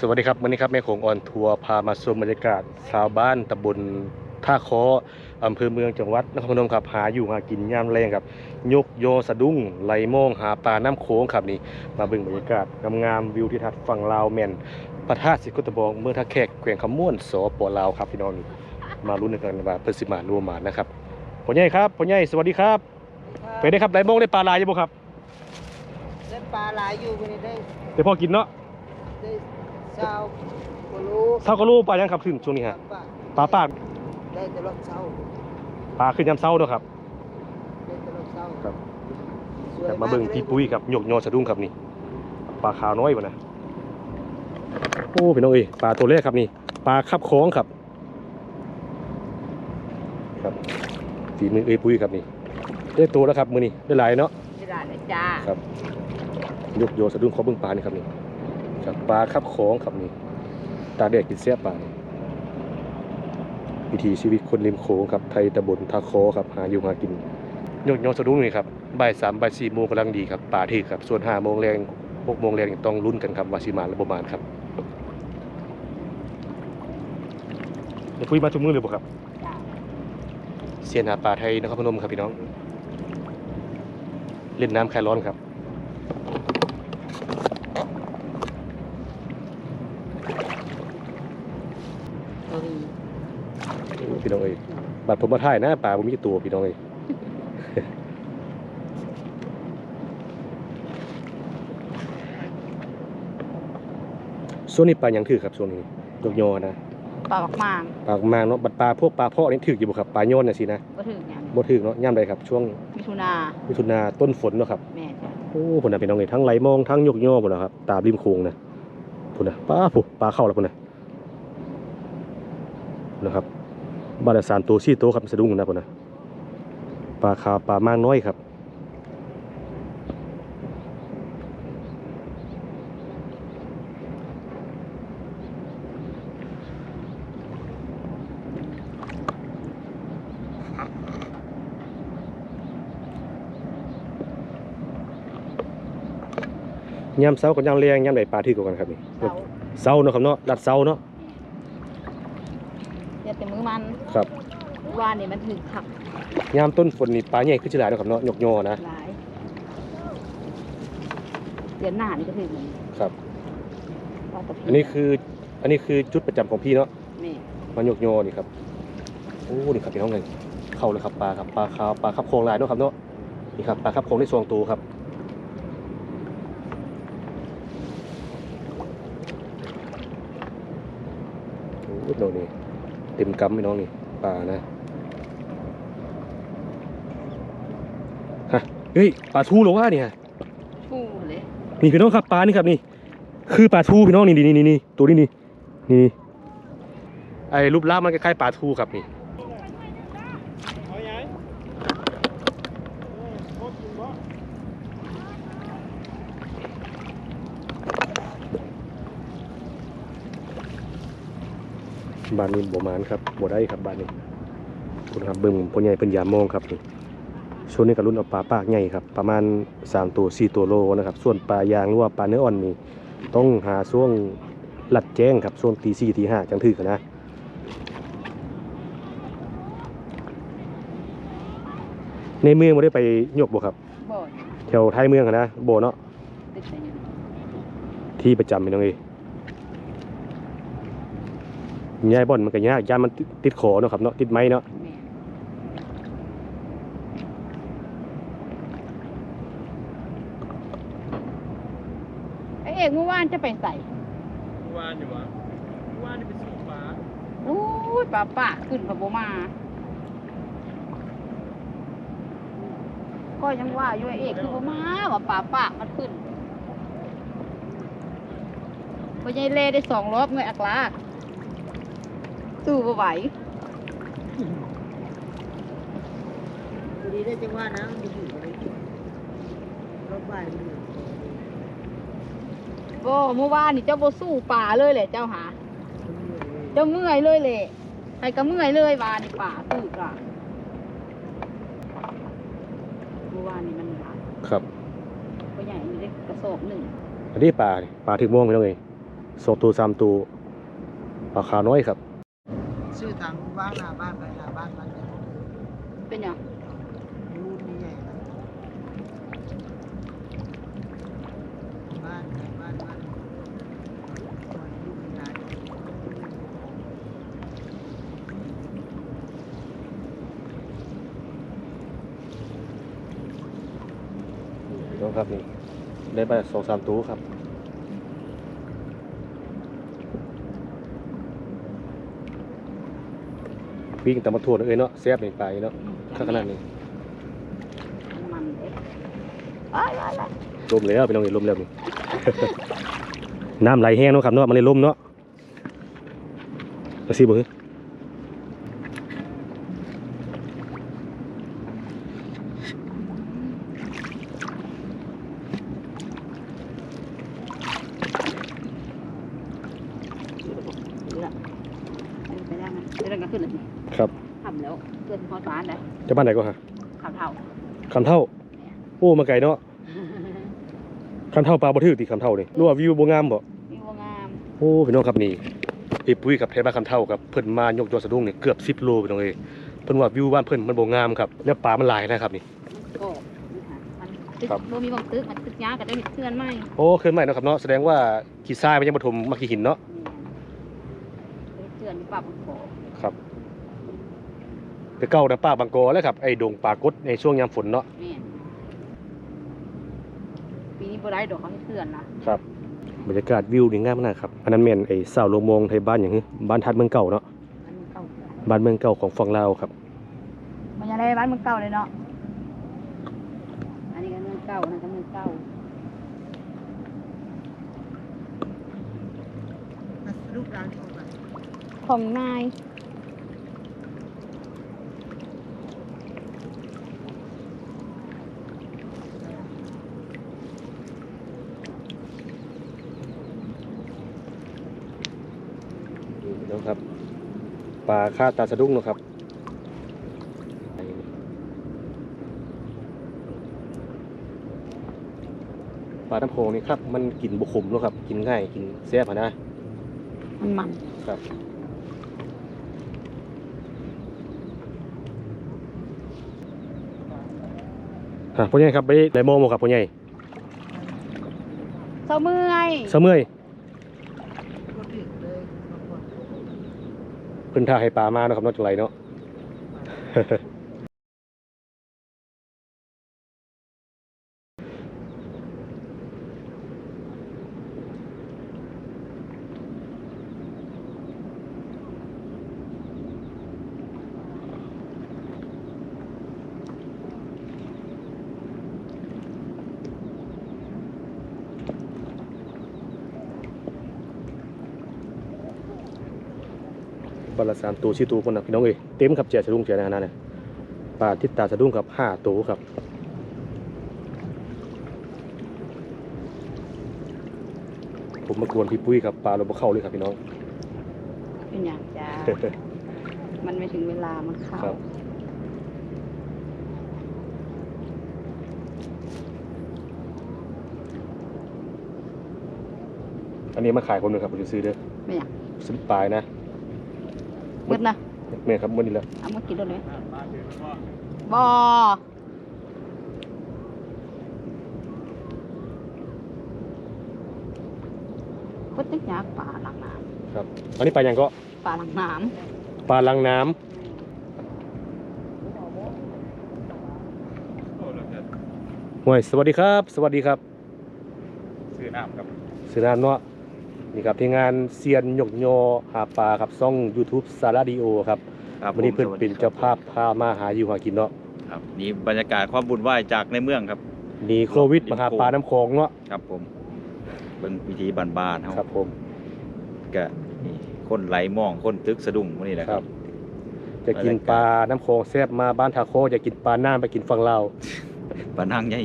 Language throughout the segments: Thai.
สวัสดีครับวันนี้ครับแม่โขงออนทัวร์พามาชมบรรยากาศชาวบ้านตำบลท่าคออำเภอเมืองจังหวัดนครพนมครับหาอยู่หากินยามแรงครับ ยกโยสะดุ้งไหลโมองหาปลาน้ำโขงครับนี่มาเบิ่งบรรยากาศงามๆวิวทิวทัศน์ฝั่งลาวแม่นพระธาตุสิกุตบองเมืองท่าแขกแขวงคำม่วนสปลาวครับพี่น้องมาลุ้นกันว่าเพิ่นสิมารวมมานะครับพ่อใหญ่ครับพ่อใหญ่สวัสดีครับไปได้ครับไหลโมองได้ปลาหลายอยู่บ่ครับได้ปลาหลายอยู่วันนี้ได้ได้พอกินเนาะได้ เช้าก็รู้เช้าก็รู้ปลายังครับขึ้นช่วงนี้ฮะว่าปลาปากได้แตลอดเช้าปลาขึ้นยามเช้าเนาะครับได้แตลอดเช้าครับสวยแต่มาเบิ่งที่ปุ้ยครับหยกยอสะดุ้งครับนี่ปลาขาวน้อยบ่นะโอ้พี่น้องเอ้ยปลาตัวแรกครับนี่ปลาคับคล้องครับ ครับฝีมือเอ้ยปุ้ยครับนี่ได้ตัวแล้วครับมือนี่ได้หลายเนาะไม่ได้เลยจ้าครับยกโยสะดุ้งขอเบิ่งปลานี่ครับนี่ ครับปลาคับคล้องครับนี่ตาแดกกินแซ่บปลาวิถีชีวิตคนริมโขงครับไทยตะบนทาโคครับหาอยู่หากินยกยอสะดุ้งนี่ครับบ่ายสามบ่ายสี่โมงกำลังดีครับป่าที่ครับส่วนห้าโมงแรงหกโมงแรงต้องลุ้นกันครับวาสิมาหรือประมาณครับเดี๋ยวคุยมาทุกมือเลยบ่ครับเสียนหาป่าไทยนครพนมครับพี่น้อง เล่นน้ำคลายร้อนครับ ตัวนี้ พี่น้องเอ้ยบัดผมมาถ่ายหน้าป่าผมมีตัวพี่น้องเอ้ยส่วนนี้ปลาหยังถือครับส่วนนี้ยกยอนะปลาบักมางปลากมางเนาะบัดปลาพวกปลาเพาะนี่ถืออยู่บ่ครับปลาโยนน่ะสินะก็ถึงอย่างบ่ถือเนาะย่ำใดครับช่วงมิถุนามิถุนาต้นฝนเนาะครับแม่จ้ะโอ้พุ่นน่ะพี่น้องเอ้ยทั้งไหลมองทั้งยกย่อพุ่นน่ะครับตามริมโขงนะพุ่นน่ะปลาผู้ปลาเข้าแล้วพุ่นน่ะนะครับ บาดสารตัวซี่โตวครับสะดุ้งนะพุ่นน่ะปลาขาวปลามางน้อยครับยามเช้ากับยามแรงยามใดปลาที่กว่ากันครับนี่เสาเช้าเนาะครับเนาะลัดเช้าเนาะ เดี๋ยวแต่มือมันครับวานนี่มันถึงขักยามต้นฝนนี่ปลาใหญ่ขึ้นฉลาดนาะครับเนาะยกย่อนะหลายเดือนหน้านี่ก็ถึงครับ ปลาตะเพียอันนี้คืออันนี้คือจุดประจำของพี่เนาะแม่มันยกยอนี่ครับโอ้นี่ครับพี่น้องเลยเข้าเลยครับปลาครับปลาขาวปลาคับโครงลายเนาะครับเนาะนี่ครับปลาคับโครงได้สองตัวครับโอ้โหนี่ เต็มกำพี่น้องนี่ปลานะฮะเฮ้ยปลาทูเหรอวะเนี่ยชูเลยนี่พี่น้องครับปลานี่ครับนี่ คือปลาทูพี่น้องนี่นี่นี่นี่ตัวนี้นี่นี่ไอ้รูปร่างมันคล้ายๆปลาทูครับนี่ บ้านนี้บ่มานครับบ่ได้ครับบ้านนี้คุณครับเบิ่งพ่อใหญ่เพิ่นยามมองครับนี่ช่วงนี้ก็รุ่นเอาปลาปากใหญ่ครับประมาณ3ตัว4ตัวโลนะครับ ส่วนปลายางหรือว่าปลาเนื้ออ่อนนี่ต้องหาช่วงหลัดแจ้งครับช่วงตี4ตี5จังถือกันนะในเมืองบ่ได้ไปยกบ่ครับบ่อยแถวท้ายเมืองอะนะโบเนาะติดแต่ยังที่ประจำพี่น้องเอ้ ยย้ายบ่อนมันก็ยากย่านมันติดติดขอเนาะครับเนาะติดไม้เนาะแม่ไอเอกเมื่อวานจะไปใส่วานอยู่วะวานนี่เป็นสูงฟ้าโอ้ยป่าป่าขึ้นพะโบมาก็ยังว่าอยู่ไอ้เอกคือบ่มาว่าป่าป่ามันขึ้นพอใหญ่เล่ได้สองรอบเงยอักลา สู้บ่ไหวดีได้จังว่านะมันอยู่ในรถบ้านมันอยู่โอ้เมื่อวานนี่เจ้าบ่สู้ป่าเลยแหละเจ้าหา เจ้าเมื่อยเลยแหละใครก็เมื่อยเลยวานนี่ป่าตื้อกะเมื่อวานนี่มันหลายครับก็ใหญ่มีได้กระสอบหนึ่งอันนี้ปลานี่ปลาถึงม่วงพี่น้องเอ้ยสองตัวสามตัวปลาขาวน้อยครับ ชื่อทางว่างหน้าบ้านไปหน้าบ้านมันจะเป็นหยังรูปนี้ใหญ่นะบ้านบ้านบ้านส่วนรูปนี้ใหญ่น้องครับนี่ได้ไปสองสามตัวครับ วิ่งแต่มาทั่วเอ้ยเนาะแซ่บนี่ไปเนาะข้างขนาดนี้มันเอ๊ะอ้ายอ้ายอ้ายลมแล้วพี่น้องเห็นลมแล้วนี่ น้ำไหลแห้งเนาะครับเนาะมันเลยลมเนาะมาสิบ่ฮึ ดีละไปได้ไหม เดี๋ยวเราก็ขึ้นเลยนี่ครับทำแล้วเพื่อนพอฟ้านได้จะบ้านไหนก็ฮะข่าวเท่าคำเท่าโอ้มาไกลเนาะคำเท่าปลาบ่ถือติคำเท่านี่รู้ว่าวิวบ่งามบ่มีวัวงามโอ้พี่น้องครับนี่พี่ปุ้ยกับไทยบ้านคำเท่าครับเพิ่นมายกยอดสะดุ้งนี่เกือบ10โลพี่น้องเอ้ยเพิ่นว่าวิวบ้านเพิ่นมันบ่งามครับแล้วปลามันหลายนะครับนี่มันก็นี่ค่ะมันตึกครับโบมีบางตึกมันตึกยาก็ได้เพื่อนไหมโอ้เคลื่อนไหวเนาะครับเนาะแสดงว่าขี้ทรายมันยังบ่ถมมาขี้หินเนาะนี่เพื่อนมีปรับมันขอครับ แต่เก่านะป้าบางกอแล้วครับไอ้ดงปลากดในช่วงยามฝนเนาะแม่นปีนี้บ่ได้ดอกเขาให้เพื่อนนะครับบรรยากาศวิวนี่งามมากครับอันนั้นแม่นไอ้สาวโลงมงไทยบ้านหยังฮึบ้านทัดเมืองเก่าเนาะมันเก่าบ้านเมืองเก่าของฝั่งลาวครับมันยังไงบ้านเมืองเก่าเลยเนาะอันนี้ก็เมืองเก่าอันนั้นก็เมืองเก่ารูปร้านที่เขาไปของนาย นี่เนาะครับ ปลาคาดตาสะดุ้งเนาะครับปลาน้ำโขงนี่ครับ มันกินบุขมเนาะครับ กินง่ายกินแซ่บอะนะมันมันครับอะพ่อใหญ่ครับไปไดโมโมครับพ่อใหญ่เศร้าเมื่อยเสมอย ก็ติดเลยบางคน เพิ่นท่าให้ปลามาเนาะครับนอกจากไรเนาะ บรละสามตัวสี่ตัวคนนะพี่น้องเอ้ยเต็มครับเจียสะดุ้งเจียนะฮะนั่นน่ะปลาทิศตาสะดุ้งครับห้าตัวครับผมมากวนพี่ปุ้ยครับปลาเราบ่เข้าเลยครับพี่น้องเป็นอย่างจ้ามันไม่ถึงเวลามันเข้าครับอันนี้มาขายคนหนึ่งครับผมจะซื้อเด้อไม่อยากซื้อปลายนะ มืดนะแม่ครับมื่อนี้แหล้วเอามากินด้วยไหมอ่านบ้านเดือดว่าบอก็ตึกยากป่าหลังน้ครับอันนี้ปลายังก็ำป่าหลังน้ปลาลังน้ำำโอ้แล้วก็ห่วยสวัสดีครับ สวัสดีครับ ซื้อน้ำครับสือน้ำเนาะ นี่ครับที่งานเซียนหยกโยหาปลาครับซ่อง YouTube สาราดีโอครับวันนี้เพิ่นเป็นเจ้าภาพพามาหาอยู่หากินเนาะครับนี่บรรยากาศความบุญไหวายจากในเมืองครับหนีโควิดมาหาปลาน้ำคลองเนาะครับผมเบิ่งวิธีบานๆเฮาครับผมก็นี่คนไหลมองคนตึกสะดุ้งพวกนี้แหละคครัรับบจะกินปลาน้ำคลองแซ่บมาบ้านทาโคจะกินปลาหน้าไปกินฝั่งลาวปานั่งใหญ่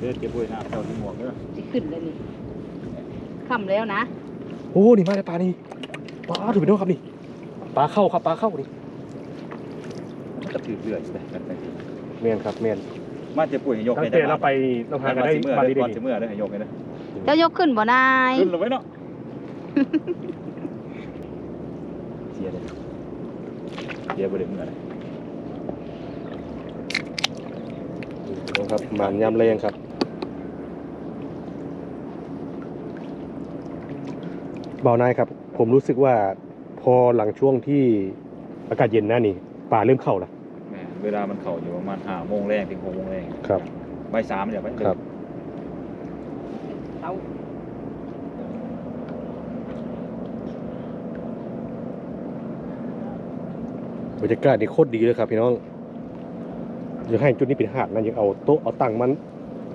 เลือดเก็บไว้น้ำเจ้าที่หมวกเด้อจะ ขึ้นเลยนี่ค่ำแล้วนะโอ้นี่มาเลยปลานี่ปลาถือเป็นน้องครับนี่ปลาเข้าครับปลาเข้านี่จะถือเลือดนะกันไปแม่นครับแม่นมาจะป่วยให้ยกตั้งให้แต่ได้เราไปเราหากันได้เมื่อปลาได้ดีก่อนดีจะเมื่อได้ให้ยกให้ได้เจ้ายกขึ้นบ่นายขึ้นเลยไว้เนาะเสียเลยเสียบ่ได้เมื่อไหร่นะครับหมานยามแรงครับ เบานายครับ ผมรู้สึกว่าพอหลังช่วงที่อากาศเย็นนะนี่ป่าเริ่มเข้าแล้วแหม่เวลามันเข้าอยู่ประมาณ5โมงแรงถึง6โมงแรงครับบ่าย3เนี่ยไปครับ เอาบรรยากาศนี่โคตรดีเลยครับพี่น้องอยากให้จุดนี้เป็นหาดนะอยากเอาโต๊ะเอาตังมัน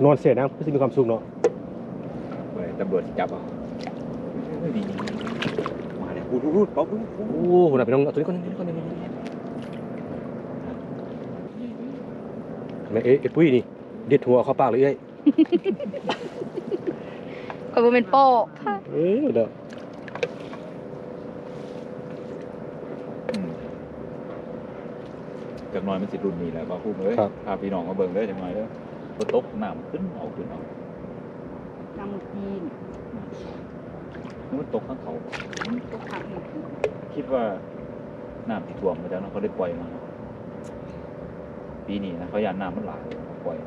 นอนเสียน้ำเพื่อจะมีความสุขเนาะไปตำรวจจับเอา เออดีมาเลยพูดพูดป๊อปพูดพูดโอ้โหนะพี่น้องเอาตัวนี้ก่อนนี่ก่อนนี่แม่เอ๊ะเอ๊ะปุ้ยนี่เด็ดหัวเข้าปากเลยเอ้ยก็บ่เป็นโป้เอ้ยเด้ออืมจักหน่อยมันสิรุ่นนี้แหละบ่พูดเลยพาพี่น้องมาเบิ่งเด้อจักหน่อยเด้อบ่ตกน้ำขึ้นเอาขึ้นเอาน้ำจีน มันตกข้างเขาก็ขับอยู่คิดว่าน้ำที่ท่วมมาจากนั้นเขาได้ปล่อยมาปีนี้นะเขายานน้ำมันหลายเขาปล่อย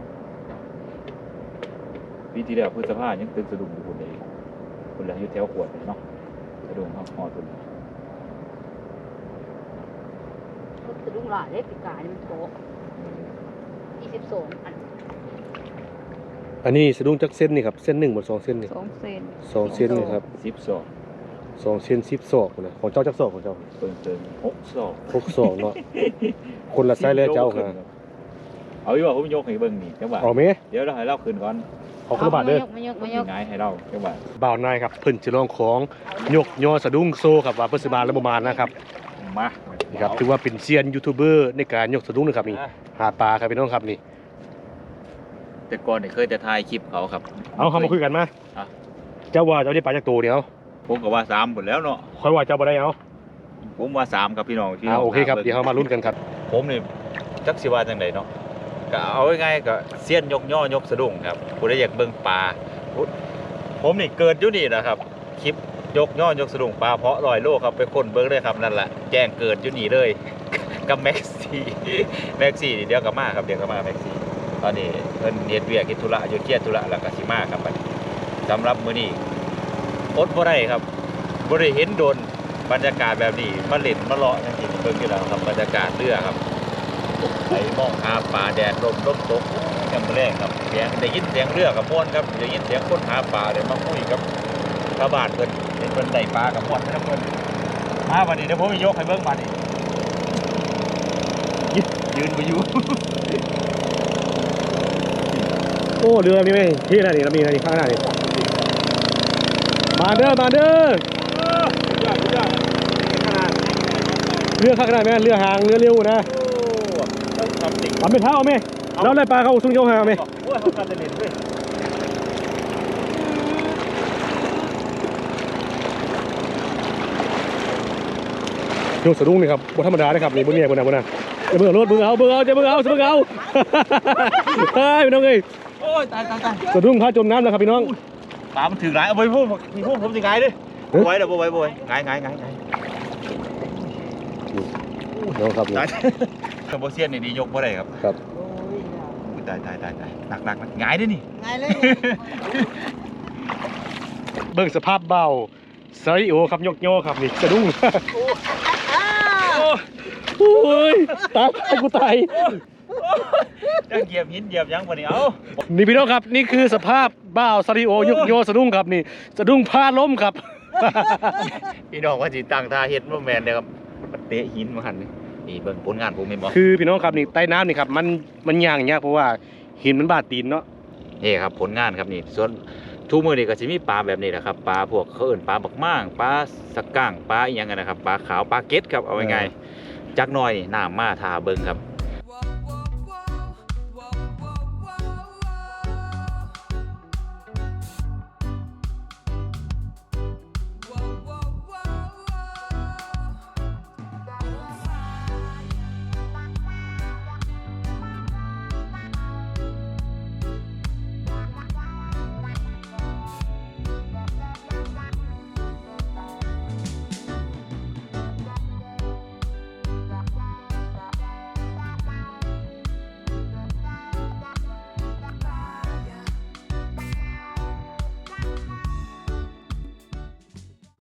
ปีที่แล้วพฤษภายังตึกสะดุ้งอยู่คนเดียวคนละอยู่แถวขวดเลยเนาะสะดุ้งเขาหอตุนก็สะดุ้งหลายเลยปีกายมันโถยี่สิบสองอัน อันนี้สะดุ้งจักเส้นนี่ครับเส้นหนึ่งบนสองเส้นนี่สองเซนสองเส้นนี่ครับสิบศอกสองเส้นสิบศอกนะของเจ้าจักศอกของเจ้าเติมเติมหกศอกหกศอกเนาะคนละไซส์เลยเจ้าค่ะเอาอีกว่าผมยกให้เบิ่งนี่จังหวะเอาไหมเดี๋ยวเราให้เล่าคืนก่อนเอาคนละบาทเด้อมายกมายกง่ายให้เล่าจังหวะบ่าวนายครับเพิ่นจะลองของยกยอสะดุ้งโซครับว่าเพิ่นสิมาแล้วบ่มานะครับมานี่ครับถือว่าเป็นเซียนยูทูบเบอร์ในการยกสะดุ้งนะครับนี่หาปลาครับพี่น้องครับนี่ แต่ก่อนเนี่ยเคยจะถ่ายคลิปเขาครับเอาเข้ามาคุยกันมาอะเจ้าว่าเจ้าได้ปลาจากตัวเดียวผมก็ว่าสามหมดแล้วเนาะค่อยว่าเจ้าบ่ได้เอาผมว่าสามครับพี่น้องพี่น้อ่าองโอเคครับถามเดี๋ยวเรามาลุ้นกันครับ ผมนี่จักสิว่าจังไดเนาะก็เอาง่ายๆก็เสี้ยนยกย่อยกสะดุ้งครับผู้ใดอยากเบิ่งปลาพุผมนี่เกิดอยู่นี่นะครับคลิปยกย่อยกสะดุ้งปลาเพาะลอยโลครับไปคนเบิ่งเลยครับนั่นแหละแจ้งเกิดอยู่นี่เลยกับแม็กซี่แม็กซี่นี่เดี๋ยวก็มาครับเดี๋ยวก็มาแม็กซี่ ตอนนี้เพิ่นเฮ็ดเวียกเฮ็ดธุระอยู่เครียดธุระแล้วก็สิมาครับบัดนี้สำหรับมื้อนี้อดบ่ได้ครับบ่ได้เห็นโดนบรรยากาศแบบนี้มาเล่นมาเลาะจังซี่เบิ่งอยู่แล้วครับบรรยากาศเรือครับไปมองหาปลาแดดลมลมตกยังแรงครับเสียงได้ยินเสียงเรือกับม่วนครับได้ยินเสียงคนหาปลาเลยมาคุยกับชาวบ้านเพิ่นเพิ่นได้ปลากับม่วนนํเพิ่นมาวันนี้เดี๋ยวผมไปยกให้เบิ่งมานี่ยืนยืนบ่อยู่ โอ้เรือมีไหมที่นั่นนี่เรามีอะไรข้างหน้านี่มาเด้อมาเด้อเรือข้างหน้าไหมเรือหางเรือเร็วนะทำจริงเอาไม่เท้าไหมเราได้ปลาเขาซุ้งโยงหางไหมโยเขาการเล่นด้วยโยงสะดุ้งนี่ครับบนธรรมดานะครับนี่บนเนี่ยบนน่ะบนน่ะจะเบิ่งรถเบิ่งเอาเบิ่งเอาจะเบิ่งเอาจะเบิ่งเอาเฮ้ยพี่น้องเอ้ยโอ้ ยตายตายตายสะดุ้งพาจมน้ำแล้วครับพี่น้อง ปลามันถึงหลายเอาไปพูดพี่พูดผมสิไงายดิบ่ไหวเด้อบ่ไหวบ่ไหวไงายงายงายงายน้องครับนี่ ตายคาร์โบเซียนนี่ดียกบ่ได้ครับครับโอ้ยอย่าอุ้ยตายตายตายตายหนักหนักหนักหงายเด้อนี่ ไงเลยเนี่ยเบิ่งสภาพเบาไซโอครับยกโยครับนี่สะดุ้งอ้าวโอ้ยตายตายกูตาย ยังเหยียบหินเหยียบหยังบ่นี่เอ้านี่พี่น้องครับนี่คือสภาพบ้าวซาริโอยกโยสะดุ้งครับนี่สะดุ้งพาล้มครับ พี่น้องว่าสิตั้งท่าเฮ็ดบ่แม่นเด้อครับมันเตะหินมาหั่นนี่นี่เบิ่งผลงานผมแม่นบ่คือพี่น้องครับนี่ใต้น้ำนี่ครับมันมันย่างยากเพราะว่าหินมันบาดตีนเนาะนี่ครับผลงานครับนี่ส่วนทุกมื้อนี่ก็สิมีปลาแบบนี้แหละครับปลาพวกเขาเอิ้นปลาบักม่างปลาสะก้างปลาอีหยังกันนะครับปลาขาวปลาเก็ดครับเอาง่ายๆจักหน่อยนี่น้ำมาทาเบิ่งครับ